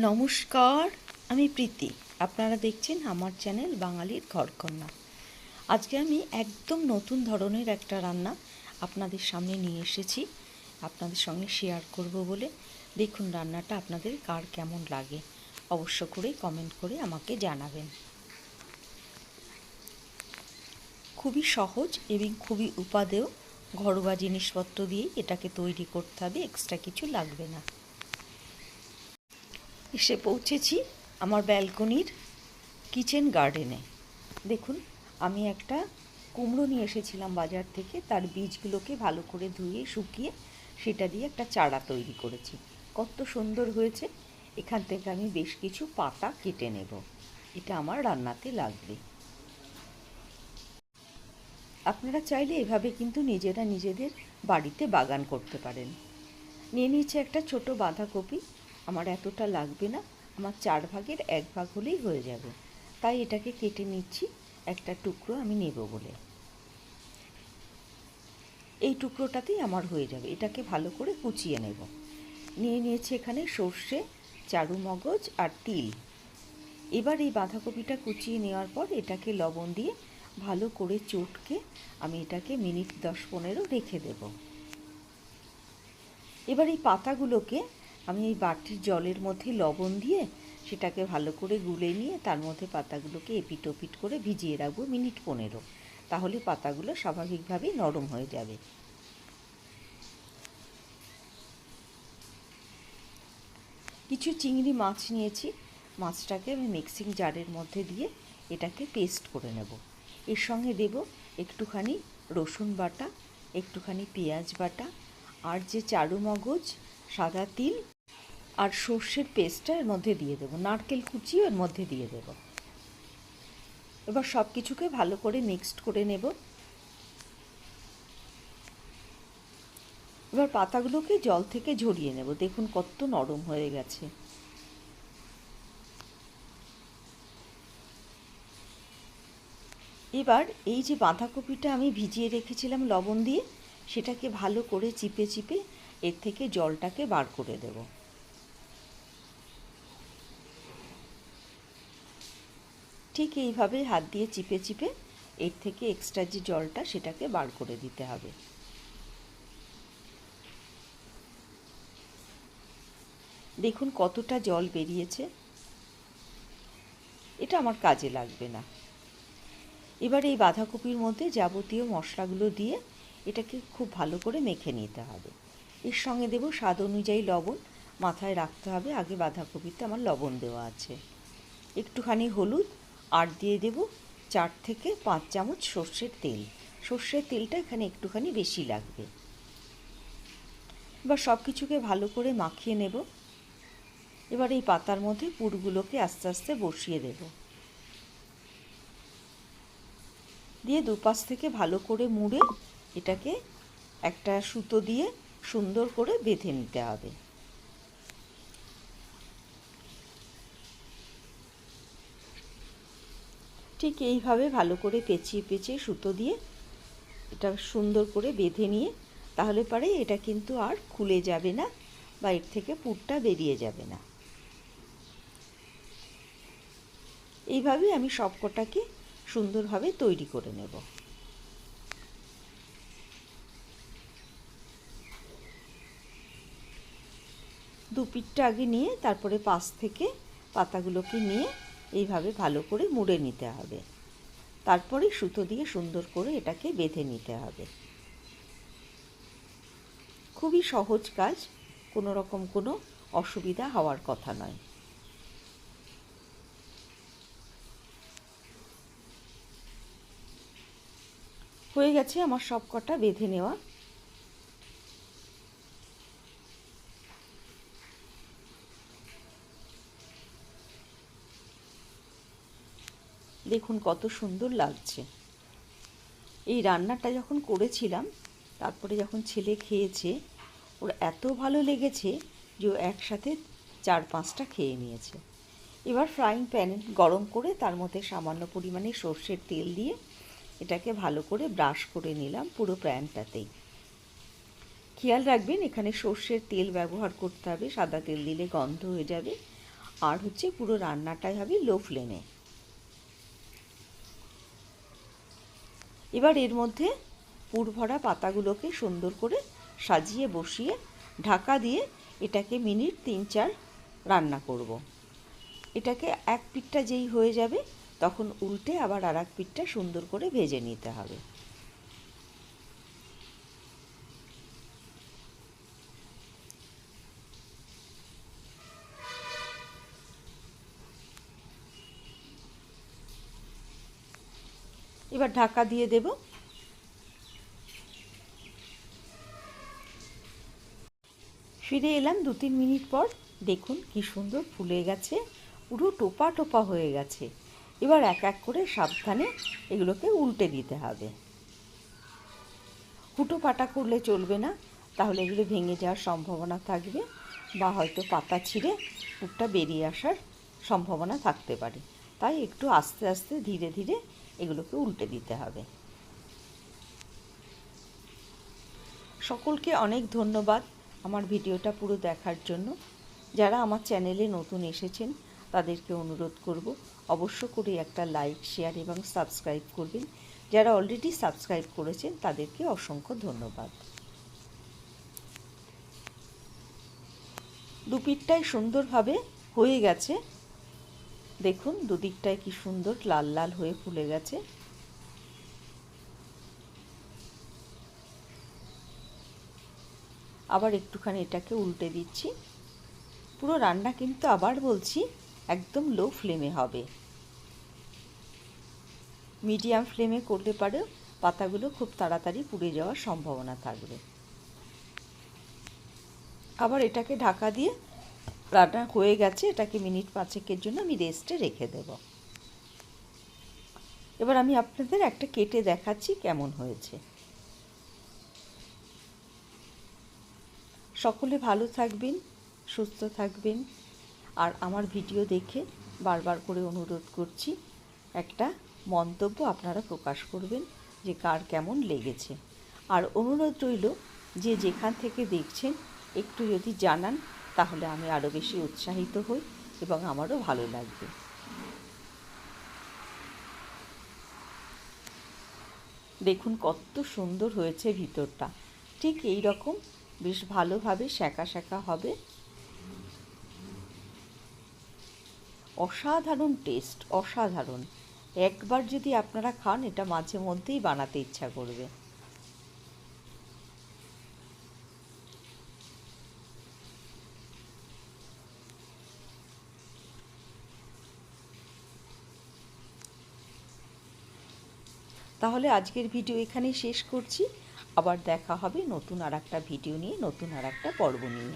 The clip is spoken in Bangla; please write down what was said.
নমস্কার, আমি প্রীতি। আপনারা দেখছেন আমার চ্যানেল বাঙালির ঘরকন্যা। আজকে আমি একদম নতুন ধরনের একটা রান্না আপনাদের সামনে নিয়ে এসেছি। আপনাদের সঙ্গে শেয়ার করব বলে। দেখুন রান্নাটা আপনাদের কার কেমন লাগে। অবশ্য করে কমেন্ট করে আমাকে জানাবেন। খুবই সহজ এবং খুবই উপাদেয় ঘরোয়া জিনিসপত্র দিয়ে এটাকে তৈরি করতে হবে। এক্সট্রা কিছু লাগবে না। এসে পৌঁছেছি আমার ব্যালকনির কিচেন গার্ডেনে। দেখুন, আমি একটা কুমড়ো নিয়ে এসেছিলাম বাজার থেকে, তার বীজগুলোকে ভালো করে ধুয়ে, শুকিয়ে সেটা দিয়ে একটা চারা তৈরি করেছি। কত সুন্দর হয়েছে। এখান থেকে আমি বেশ কিছু পাতা কেটে নেব। এটা আমার রান্নাতে লাগবে। আপনারা চাইলে এভাবে কিন্তু নিজেরা নিজেদের বাড়িতে বাগান করতে পারেন। নিয়ে নিচ্ছে একটা ছোট বাঁধাকপি। আমার এতটা লাগবে না, আমার চার ভাগের এক ভাগ হলেই হয়ে যাবে। তাই এটাকে কেটে নিচ্ছি, একটা টুকরো আমি নেব বলে। এই টুকরোটাতেই আমার হয়ে যাবে, এটাকে ভালো করে কুচিয়ে নেব। নিয়ে নিয়েছি এখানে সর্ষে, চারু মগজ আর তিল। এবার এই বাঁধাকপিটা কুচিয়ে নেওয়ার পর এটাকে লবণ দিয়ে ভালো করে চটকে আমি এটাকে মিনিট দশ পনেরো রেখে দেব। এবার এই পাতাগুলোকে আমি এই বাটির জলের মধ্যে লবণ দিয়ে সেটাকে ভালো করে গুলে নিয়ে তার মধ্যে পাতাগুলোকে এপিট ওপিট করে ভিজিয়ে রাখব মিনিট পনেরো। তাহলে পাতাগুলো স্বাভাবিকভাবেই নরম হয়ে যাবে। কিছু চিংড়ি মাছ নিয়েছি। মাছটাকে আমি মিক্সিং জারের মধ্যে দিয়ে এটাকে পেস্ট করে নেব। এর সঙ্গে দেব একটুখানি রসুন বাটা, একটুখানি পেঁয়াজ বাটা আর যে চারু মগজ সাদা তিল আর সর্ষের পেস্টটা এর মধ্যে দিয়ে দেবো। নারকেল কুচিও এর মধ্যে দিয়ে দেব। এবার সব কিছুকে ভালো করে মিক্সড করে নেব। এবার পাতাগুলোকে জল থেকে ঝরিয়ে নেব। দেখুন কত নরম হয়ে গেছে। এবার এই যে বাঁধাকপিটা আমি ভিজিয়ে রেখেছিলাম লবণ দিয়ে, সেটাকে ভালো করে চিপে চিপে এর থেকে জলটাকে বার করে দেব। ঠিক এইভাবে হাত দিয়ে চিপে চিপে এর থেকে এক্সট্রা যে জলটা সেটাকে বার করে দিতে হবে। দেখুন কতটা জল বেরিয়েছে। এটা আমার কাজে লাগবে না। এবার এই বাঁধাকপির মধ্যে যাবতীয় মশলাগুলো দিয়ে এটাকে খুব ভালো করে মেখে নিতে হবে। এর সঙ্গে দেব স্বাদ অনুযায়ী লবণ। মাথায় রাখতে হবে, আগে বাঁধাকপিতে আমার লবণ দেওয়া আছে। একটুখানি হলুদ আর দিয়ে দেব চার থেকে পাঁচ চামচ সর্ষের তেল। সর্ষের তেলটা এখানে একটুখানি বেশি লাগবে। এবার সব কিছুকে ভালো করে মাখিয়ে নেব। এবার এই পাতার মধ্যে পুরগুলোকে আস্তে আস্তে বসিয়ে দেব। দিয়ে দুপাশ থেকে ভালো করে মুড়ে এটাকে একটা সুতো দিয়ে সুন্দর করে বেঁধে নিতে হবে। ঠিক এইভাবে ভালো করে পেঁচিয়ে পেঁচিয়ে সুতো দিয়ে এটা সুন্দর করে বেঁধে নিয়ে, তাহলে পরে এটা কিন্তু আর খুলে যাবে না বা এর থেকে পুরটা বেরিয়ে যাবে না। এইভাবে আমি সবকটাকে সুন্দরভাবে তৈরি করে নেব। দু পিঠটা আগে নিয়ে, তারপরে পাশ থেকে পাতাগুলোকে নিয়ে এইভাবে ভালো করে মুড়ে নিতে হবে। তারপরে সুতো দিয়ে সুন্দর করে এটাকে বেঁধে নিতে হবে। খুবই সহজ কাজ, কোনো রকম কোনো অসুবিধা হওয়ার কথা নয়। হয়ে গেছে আমার সব কটা বেঁধে নেওয়া। দেখুন কত সুন্দর লাগছে। এই রান্নাটা যখন করেছিলাম, তারপরে যখন ছেলে খেয়েছে, ওর এত ভালো লেগেছে যে ও একসাথে চার পাঁচটা খেয়ে নিয়েছে। এবার ফ্রাইং প্যান গরম করে তার মধ্যে সামান্য পরিমাণে সর্ষের তেল দিয়ে এটাকে ভালো করে ব্রাশ করে নিলাম পুরো প্যানটাতেই খেয়াল রাখবেন, এখানে সর্ষের তেল ব্যবহার করতে হবে, সাদা তেল দিলে গন্ধ হয়ে যাবে। আর হচ্ছে পুরো রান্নাটাই হবে লো ফ্লেমে এবার এর মধ্যে পুরভরা পাতাগুলোকে সুন্দর করে সাজিয়ে বসিয়ে ঢাকা দিয়ে এটাকে মিনিট তিন চার রান্না করব। এটাকে এক পিঠটা যেই হয়ে যাবে, তখন উল্টে আবার আর এক পিঠটা সুন্দর করে ভেজে নিতে হবে এবার ঢাকা দিয়ে দেব। ফিরে এলাম দু তিন মিনিট পর। দেখুন কি সুন্দর ফুলে গেছে, পুরো টোপা টোপা হয়ে গেছে। এবার এক এক করে সাবধানে এগুলোকে উল্টে দিতে হবে। হুটো পাটা করলে চলবে না, তাহলে এগুলো ভেঙে যাওয়ার সম্ভাবনা থাকবে বা হয়তো পাতা ছিঁড়ে পুরটা বেরিয়ে আসার সম্ভাবনা থাকতে পারে। তাই একটু আস্তে আস্তে ধীরে ধীরে এগুলোকে উল্টে দিতে হবে। সকলকে অনেক ধন্যবাদ আমার ভিডিওটা পুরো দেখার জন্য। যারা আমার চ্যানেলে নতুন এসেছেন, তাদেরকে অনুরোধ করব, অবশ্য করে একটা লাইক, শেয়ার এবং সাবস্ক্রাইব করবেন। যারা অলরেডি সাবস্ক্রাইব করেছেন, তাদেরকে অসংখ্য ধন্যবাদ। দুপিঠটাই সুন্দরভাবে হয়ে গেছে। দেখুন দুদিকটায় কি সুন্দর লাল লাল হয়ে ফুলে গেছে। আবার একটুখানি এটাকে উল্টে দিচ্ছি। পুরো রান্না কিন্তু আবার বলছি একদম লো ফ্লেমে হবে। মিডিয়াম ফ্লেমে করলে পারে পাতাগুলো খুব তাড়াতাড়ি পুড়ে যাওয়ার সম্ভাবনা থাকবে। আবার এটাকে ঢাকা দিয়ে রান্না হয়ে গেছে, এটাকে মিনিট পাঁচেকের জন্য আমি রেস্টে রেখে দেব। এবার আমি আপনাদের একটা কেটে দেখাচ্ছি কেমন হয়েছে। সকলে ভালো থাকবেন, সুস্থ থাকবেন, আর আমার ভিডিও দেখে বারবার করে অনুরোধ করছি, একটা মন্তব্য আপনারা প্রকাশ করবেন যে কার কেমন লেগেছে। আর অনুরোধ রইল, যে যেখান থেকে দেখছেন, একটু যদি জানান তাহলে আমি আরও বেশি উৎসাহিত হই এবং আমারও ভালো লাগবে। দেখুন কত সুন্দর হয়েছে ভিতরটা। ঠিক এই রকম, বেশ ভালোভাবে শেঁকা শেঁকা হবে। অসাধারণ টেস্ট, অসাধারণ। একবার যদি আপনারা খান, এটা মাঝে মধ্যেই বানাতে ইচ্ছা করবে। তাহলে আজকের ভিডিও এখানে শেষ করছি। আবার দেখা হবে নতুন আর একটা ভিডিও নিয়ে, নতুন আর একটা পর্ব নিয়ে।